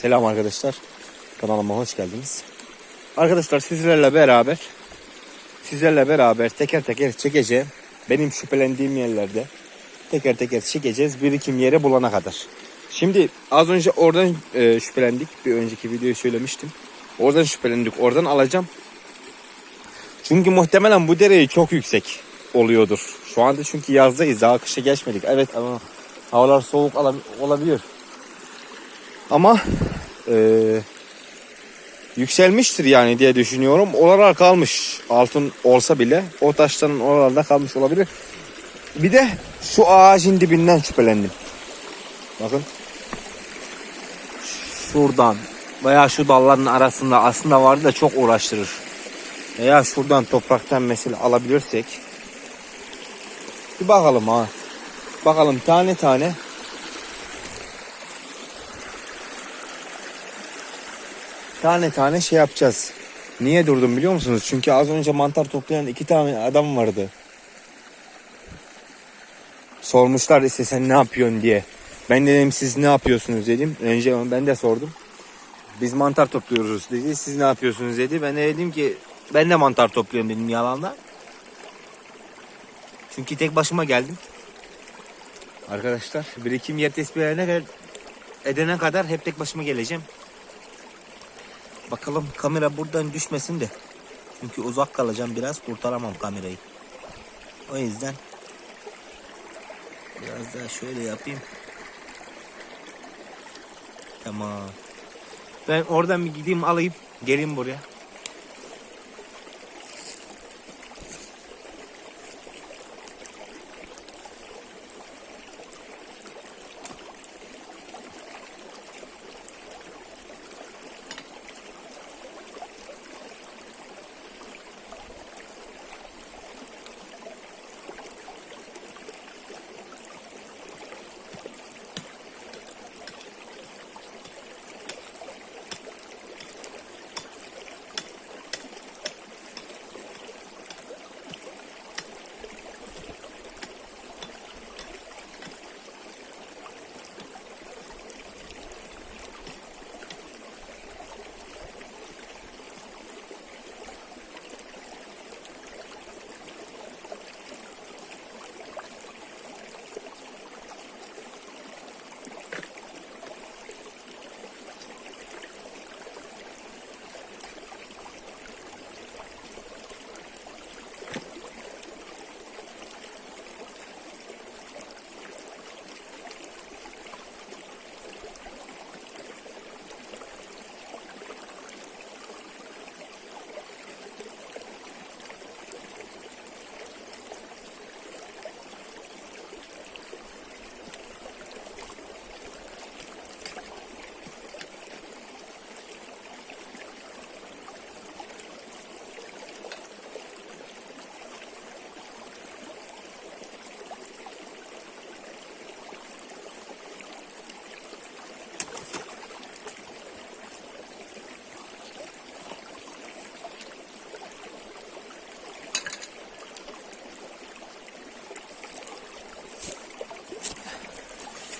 Selam arkadaşlar. Kanalıma hoş geldiniz. Arkadaşlar sizlerle beraber sizlerle beraber teker teker çekeceğim. Benim şüphelendiğim yerlerde teker teker çekeceğiz birikim yeri bulana kadar. Şimdi az önce oradan e, şüphelendik. Bir önceki videoyu söylemiştim. Oradan şüphelendik. Oradan alacağım. Çünkü muhtemelen bu dereyi çok yüksek oluyordur. Şu anda çünkü yazdayız. Daha kışa geçmedik. Evet ama havalar soğuk olabilir. Ama eee, yükselmiştir yani diye düşünüyorum. Oralar kalmış. Altın olsa bile o taşların oralarda kalmış olabilir. Bir de şu ağacın dibinden şüphelendim. Bakın. Şuradan veya şu dalların arasında aslında vardı da çok uğraştırır. Veya şuradan topraktan mesela alabilirsek. Bir bakalım ha. Bakalım tane tane tane tane şey yapacağız. Niye durdum biliyor musunuz? Çünkü az önce mantar toplayan iki tane adam vardı. Sormuşlar işte sen ne yapıyorsun diye. Ben dedim siz ne yapıyorsunuz dedim. Önce ben de sordum. Biz mantar topluyoruz dedi. Siz ne yapıyorsunuz dedi. Ben de dedim ki ben de mantar topluyorum dedim yalanla. Çünkü tek başıma geldim. Arkadaşlar birikim yer tespit edene kadar, edene kadar hep tek başıma geleceğim. Bakalım kamera buradan düşmesin de. Çünkü uzak kalacağım biraz kurtaramam kamerayı. O yüzden biraz daha şöyle yapayım. Tamam. Ben oradan bir gideyim alayım. Geleyim buraya.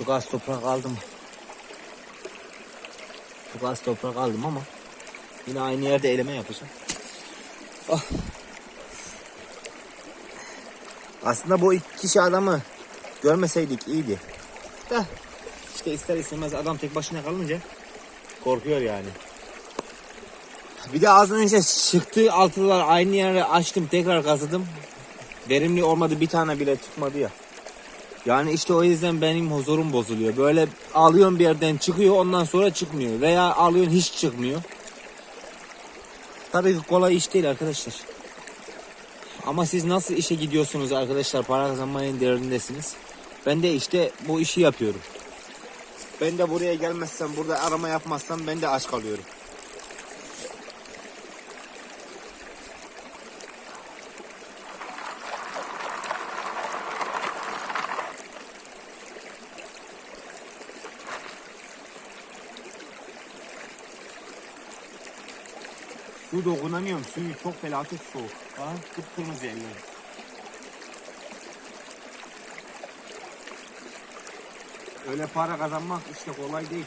Çok az toprak aldım. Çok az toprak aldım ama yine aynı yerde eleme yapacağım. Ah. Aslında bu iki kişi adamı görmeseydik iyiydi. Da işte ister istemez adam tek başına kalınca korkuyor yani. Bir de az önce çıktığı altılar aynı yere açtım tekrar kazıdım. Verimli olmadı bir tane bile çıkmadı ya. Yani işte o yüzden benim huzurum bozuluyor. Böyle alıyorsun bir yerden çıkıyor ondan sonra çıkmıyor. Veya alıyorsun hiç çıkmıyor. Tabii ki kolay iş değil arkadaşlar. Ama siz nasıl işe gidiyorsunuz arkadaşlar para kazanmanın derdindesiniz. Ben de işte bu işi yapıyorum. Ben de buraya gelmezsem burada arama yapmazsam ben de aç kalıyorum. Su dokunamıyorum. Suyu çok felaket soğuk. Ha, kıpkırmızı eller. Öyle para kazanmak işte kolay değil.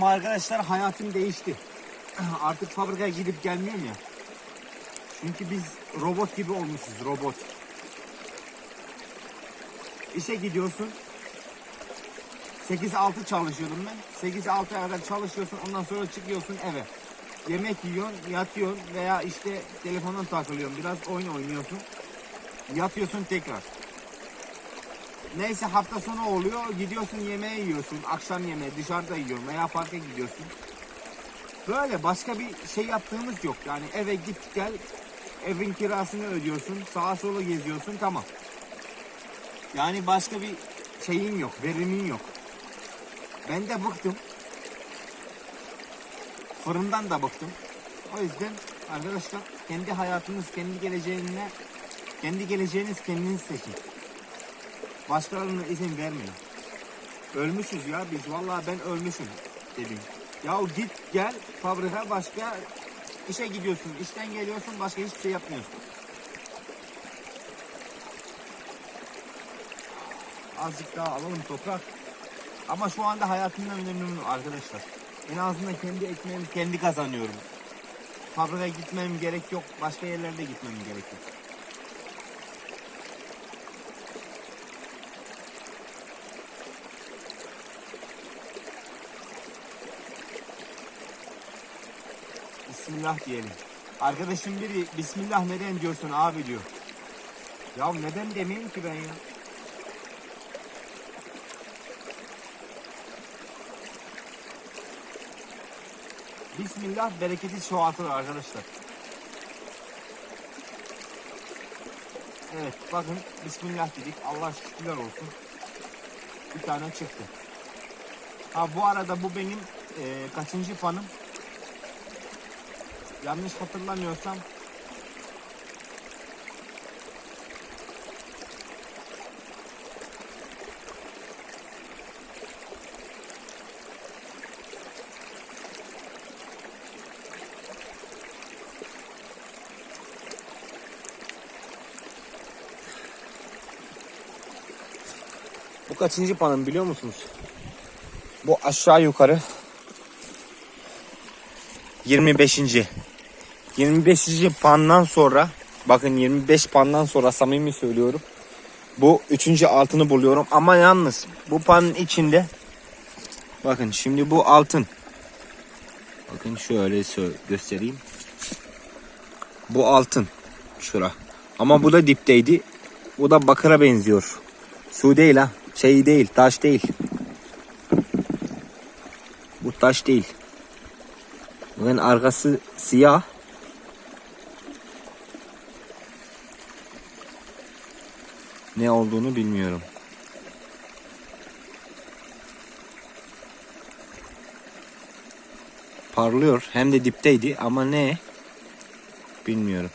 Ama arkadaşlar hayatım değişti. Artık fabrikaya gidip gelmiyorum ya. Çünkü biz robot gibi olmuşuz robot. İşe gidiyorsun. 8-6 çalışıyordum ben. 8-6'ya kadar çalışıyorsun ondan sonra çıkıyorsun eve. Yemek yiyorsun, yatıyorsun veya işte telefondan takılıyorsun. Biraz oyun oynuyorsun. Yatıyorsun tekrar. Neyse hafta sonu oluyor. Gidiyorsun yemeğe yiyorsun. Akşam yemeği dışarıda yiyorsun veya parka gidiyorsun. Böyle başka bir şey yaptığımız yok. Yani eve git gel. Evin kirasını ödüyorsun. Sağa sola geziyorsun tamam. Yani başka bir şeyin yok. Verimin yok. Ben de bıktım. Fırından da bıktım. O yüzden arkadaşlar kendi hayatınız, kendi geleceğine, kendi geleceğiniz kendiniz seçin. Başkalarına izin vermeyin. Ölmüşüz ya biz. Vallahi ben ölmüşüm dedim. Ya git gel fabrika başka işe gidiyorsun. işten geliyorsun başka hiçbir şey yapmıyorsun. Azıcık daha alalım toprak. Ama şu anda hayatımdan memnunum arkadaşlar. En azından kendi ekmeğimi kendi kazanıyorum. Fabrikaya gitmem gerek yok. Başka yerlerde gitmem gerek yok. Bismillah diyelim. Arkadaşım biri Bismillah neden diyorsun abi diyor. Ya neden demeyeyim ki ben ya? Bismillah bereketi çoğaltır arkadaşlar. Evet bakın Bismillah dedik. Allah şükürler olsun. Bir tane çıktı. Ha bu arada bu benim eee, kaçıncı fanım? Yanlış hatırlamıyorsam Bu kaçıncı panım biliyor musunuz? Bu aşağı yukarı 25. 25. pandan sonra bakın 25 pandan sonra samimi söylüyorum. Bu üçüncü altını buluyorum ama yalnız bu panın içinde bakın şimdi bu altın. Bakın şöyle göstereyim. Bu altın. Şura. Ama bu da dipteydi. Bu da bakıra benziyor. Su değil ha. Şey değil, taş değil. Bu taş değil. Bakın arkası siyah. Ne olduğunu bilmiyorum. Parlıyor. Hem de dipteydi ama ne? Bilmiyorum.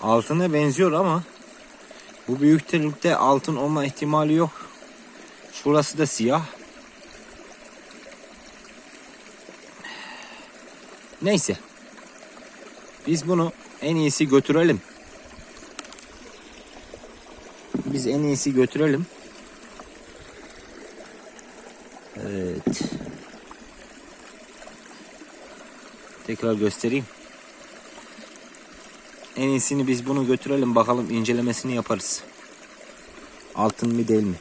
Altına benziyor ama bu büyüklükte altın olma ihtimali yok. Şurası da siyah. Neyse. Biz bunu en iyisi götürelim. Biz en iyisi götürelim. Evet. Tekrar göstereyim. En iyisini biz bunu götürelim bakalım incelemesini yaparız. Altın mı değil mi?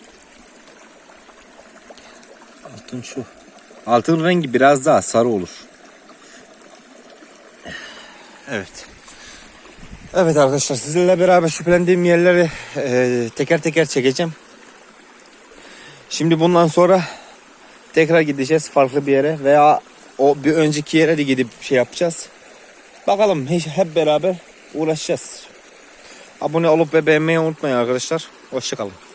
Altın şu. Altın rengi biraz daha sarı olur. Evet. Evet arkadaşlar sizinle beraber şüphelendiğim yerleri e, teker teker çekeceğim. Şimdi bundan sonra tekrar gideceğiz farklı bir yere veya o bir önceki yere de gidip şey yapacağız. Bakalım hep beraber uğraşacağız. Abone olup ve beğenmeyi unutmayın arkadaşlar. Hoşçakalın.